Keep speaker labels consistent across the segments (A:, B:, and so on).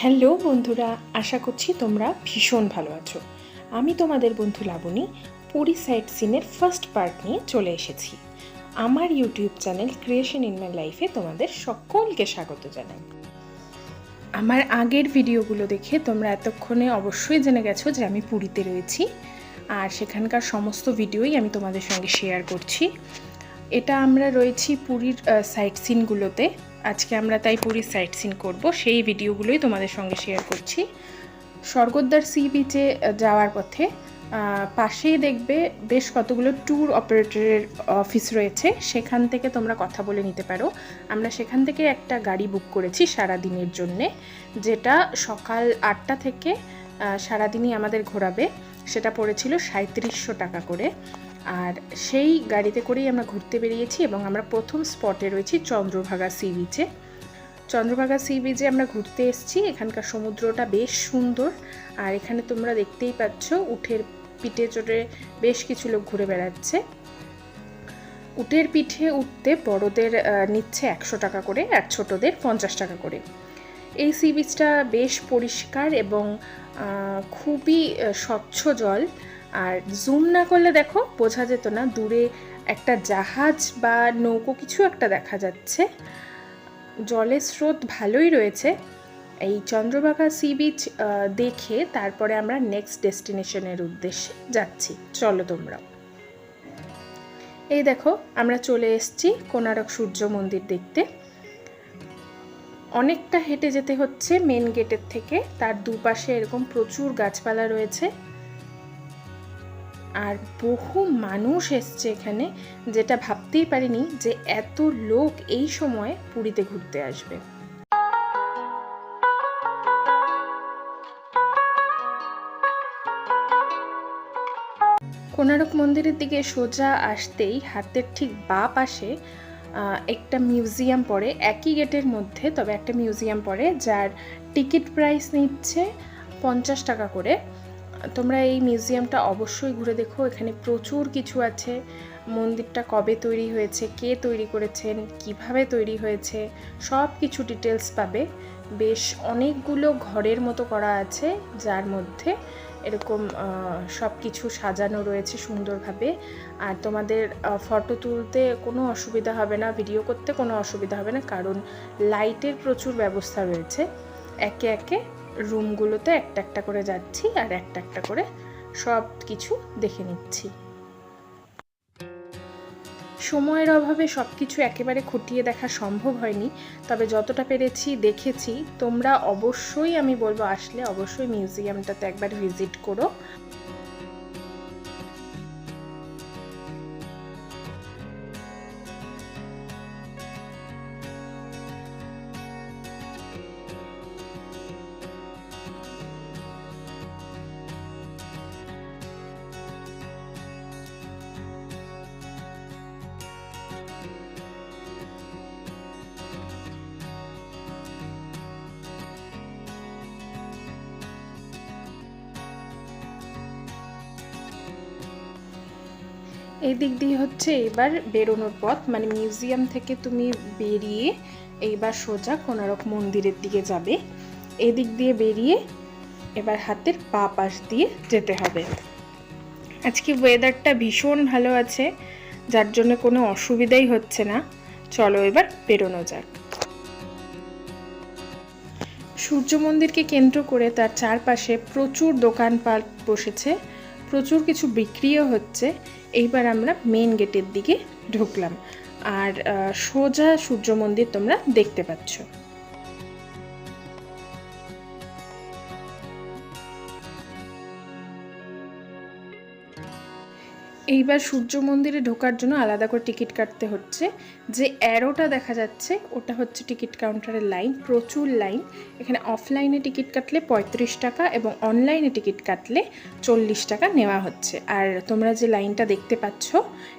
A: Hello বন্ধুরা, আশা করছি তোমরা ভীষণ ভালো আছো। আমি তোমাদের বন্ধু লাবণী, পুরী সাইট সিনের ফার্স্ট পার্ট নিয়ে চলে এসেছি। আমার YouTube channel creation in my লাইফে তোমাদের সকলকে স্বাগত জানাই। আমার আগের ভিডিওগুলো দেখে তোমরা এতক্ষণে অবশ্যই জেনে গেছো যে আমি পুরীতে রয়েছি, আর সেখানকার সমস্ত ভিডিওই আমি তোমাদের সঙ্গে শেয়ার করছি। এটা আমরা রয়েছি পুরীর সাইট সিনগুলোতে আজকে আমরা তাই পুরীর সাইট সিন করব। সেই ভিডিওগুলোই তোমাদের সঙ্গে শেয়ার করছি। স্বর্গদ্বার সি বিচে যাওয়ার পথে পাশেই দেখবে বেশ কতগুলো ট্যুর অপারেটরের অফিস রয়েছে। সেখান থেকে তোমরা কথা বলে নিতে পারো। আমরা সেখান থেকে একটা গাড়ি বুক করেছি সারা দিনের জন্যে, যেটা সকাল আটটা থেকে সারাদিনই আমাদের ঘোরাবে। সেটা পড়েছিল সাঁত্রিশশো টাকা করে। আর সেই গাড়িতে করেই আমরা ঘুরতে বেরিয়েছি এবং আমরা প্রথম স্পটে রয়েছি চন্দ্রভাগা সি বিচে। চন্দ্রভাগা সি বিচে আমরা ঘুরতে এসেছি। এখানকার সমুদ্রটা বেশ সুন্দর। আর এখানে তোমরা দেখতেই পাচ্ছ উঠের পিঠে চড়ে বেশ কিছু লোক ঘুরে বেড়াচ্ছে। উটের পিঠে উঠতে বড়দের নিচ্ছে একশো টাকা করে আর ছোটদের পঞ্চাশ টাকা করে। এই সি বিচটা বেশ পরিষ্কার এবং খুবই স্বচ্ছ জল। আর জুম না করলে দেখো বোঝা যেত না দূরে একটা জাহাজ বা নৌকো কিছু একটা দেখা যাচ্ছে। জলের স্রোত ভালোই রয়েছে। এই চন্দ্রভাগা সি বিচ দেখে তারপরে আমরা নেক্সট ডেস্টিনেশনের উদ্দেশ্যে যাচ্ছি। চলো তোমরা এই দেখো আমরা চলে এসেছি কোনারক সূর্য মন্দির দেখতে। অনেকটা হেঁটে যেতে হচ্ছে মেন গেটের থেকে। তার দুপাশে এরকম প্রচুর গাছপালা রয়েছে। আর বহু মানুষ এসছে এখানে, যেটা ভাবতেই পারিনি যে এত লোক এই সময় পুরীতে ঘুরতে আসবে। কোনারক মন্দিরের দিকে সোজা আসতেই হাতের ঠিক বা পাশে একটা মিউজিয়াম পড়ে, একই গেটের মধ্যে, তবে একটা মিউজিয়াম পড়ে, যার টিকিট প্রাইস নিচ্ছে পঞ্চাশ টাকা করে। তোমরা এই মিউজিয়ামটা অবশ্যই ঘুরে দেখো, এখানে প্রচুর কিছু আছে। মন্দিরটা কবে তৈরি হয়েছে, কে তৈরি করেছেন, কীভাবে তৈরি হয়েছে, সব কিছু ডিটেলস পাবে। বেশ অনেকগুলো ঘরের মতো করা আছে, যার মধ্যে এরকম সব কিছু সাজানো রয়েছে সুন্দরভাবে। আর তোমাদের ফটো তুলতে কোনো অসুবিধা হবে না, ভিডিও করতে কোনো অসুবিধা হবে না, কারণ লাইটের প্রচুর ব্যবস্থা রয়েছে। একে একে রুমগুলোতে একটা একটা করে যাচ্ছি আর একটা একটা করে সব কিছু দেখে নিচ্ছি। সময়ের অভাবে সব কিছু একেবারে খুঁটিয়ে দেখা সম্ভব হয়নি। তবে যতটা পেরেছি, দেখেছি, তোমরা অবশ্যই আমি বলব আসলে অবশ্যই মিউজিয়ামটাতে একবার ভিজিট করো। এই দিক দিয়ে হচ্ছে এবার বেরোনোর পথ মানে মিউজিয়াম থেকে তুমি বেরিয়ে এইবার সোজা কোনারক মন্দিরের দিকে যাবে। এদিক দিয়ে বেরিয়ে এবার হাতের পা পাশ দিয়ে যেতে হবে। আজকে ওয়েদারটা ভীষণ ভালো আছে, যার জন্য কোনো অসুবিধাই হচ্ছে না। চলো এবার বেরোনো যাক। সূর্য মন্দিরকে কেন্দ্র করে তার চারপাশে প্রচুর দোকানপাট বসেছে, প্রচুর কিছু বিক্রিও হচ্ছে। এইবার আমরা মেন গেটের দিকে ঢুকলাম। আর সোজা সূর্য মন্দির তোমরা দেখতে পাচ্ছ। এইবার সূর্য মন্দিরে ঢোকার জন্য আলাদা করে টিকিট কাটতে হচ্ছে। যে অ্যারোটা দেখা যাচ্ছে, ওটা হচ্ছে টিকিট কাউন্টারের লাইন, প্রচুর লাইন। এখানে অফলাইনে টিকিট কাটলে পঁয়ত্রিশ টাকা এবং অনলাইনে টিকিট কাটলে চল্লিশ টাকা নেওয়া হচ্ছে। আর তোমরা যে লাইনটা দেখতে পাচ্ছ,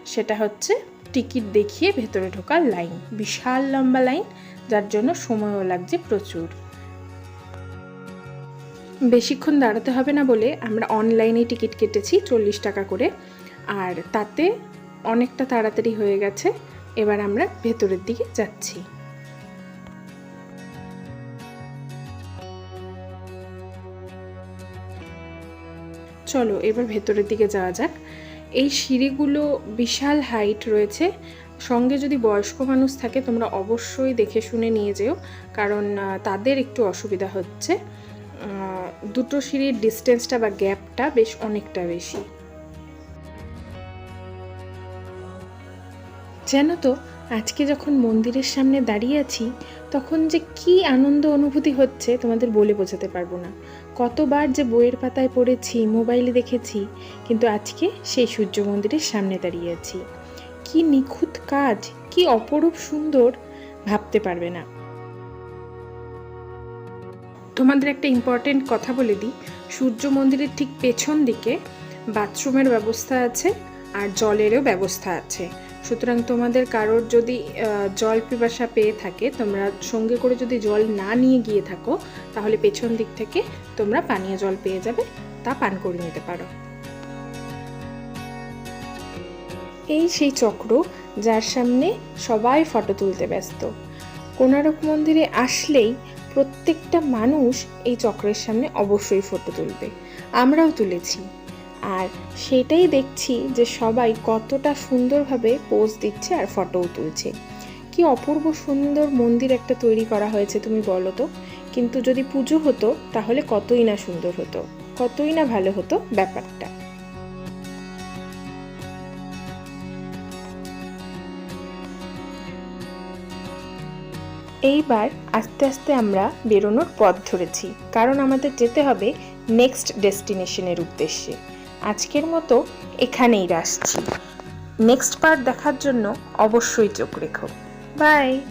A: সেটা হচ্ছে টিকিট দেখিয়ে ভেতরে ঢোকার লাইন। বিশাল লম্বা লাইন, যার জন্য সময়ও লাগছে প্রচুর। বেশিক্ষণ দাঁড়াতে হবে না বলে আমরা অনলাইনে টিকিট কেটেছি চল্লিশ টাকা করে। আর তাতে অনেকটা তাড়াতাড়ি হয়ে গেছে। এবার আমরা ভেতরের দিকে যাচ্ছি। চলো, এবার ভেতরের দিকে যাওয়া যাক। এই সিঁড়িগুলো বিশাল হাইট রয়েছে। সঙ্গে যদি বয়স্ক মানুষ থাকে, তোমরা অবশ্যই দেখে শুনে নিয়ে যেও, কারণ তাদের একটু অসুবিধা হচ্ছে। দুটো সিঁড়ির ডিস্টেন্সটা বা গ্যাপটা বেশ অনেকটা বেশি। জানো তো, আজকে যখন মন্দিরের সামনে দাঁড়িয়ে আছি, তখন যে কি আনন্দ অনুভূতি হচ্ছে তোমাদের বলে বোঝাতে পারব না। কতবার যে বইয়ের পাতায় পড়েছি, মোবাইলে দেখেছি, কিন্তু আজকে সেই সূর্য মন্দিরের সামনে দাঁড়িয়ে আছি। কি নিখুঁত কাজ, কি অপরূপ সুন্দর, ভাবতে পারবে না। তোমাদের একটা ইম্পর্টেন্ট কথা বলে দিই। সূর্য মন্দিরের ঠিক পেছন দিকে বাথরুমের ব্যবস্থা আছে আর জলেরও ব্যবস্থা আছে। সুতরাং তোমাদের কারোর যদি জল পিপাসা পেয়ে থাকে, তোমরা সঙ্গে করে যদি জল না নিয়ে গিয়ে থাকো, তাহলে পেছন দিক থেকে তোমরা পানীয় জল পেয়ে যাবে, তা পান করে নিতে পারো। এই সেই চক্র যার সামনে সবাই ফটো তুলতে ব্যস্ত। কোণারক মন্দিরে আসলেই প্রত্যেকটা মানুষ এই চক্রের সামনে অবশ্যই ফটো তুলবে। আমরাও তুলেছি। আর সেটাই দেখছি যে সবাই কতটা সুন্দরভাবে পোজ দিচ্ছে আর ফটোও তুলছে। কি অপূর্ব সুন্দর মন্দির একটা তৈরি করা হয়েছে, তুমি বলো তো। কিন্তু যদি পুজো হতো, তাহলে কতই না সুন্দর হতো, কতই না ভালো হতো ব্যাপারটা। এইবার আস্তে আস্তে আমরা বেরোনোর পথ ধরেছি, কারণ আমাদের যেতে হবে নেক্সট ডেস্টিনেশনের উদ্দেশ্যে। আজকের মতো এখানেই রাখছি। নেক্সট পার্ট দেখার জন্য অবশ্যই চোখ রেখো। বাই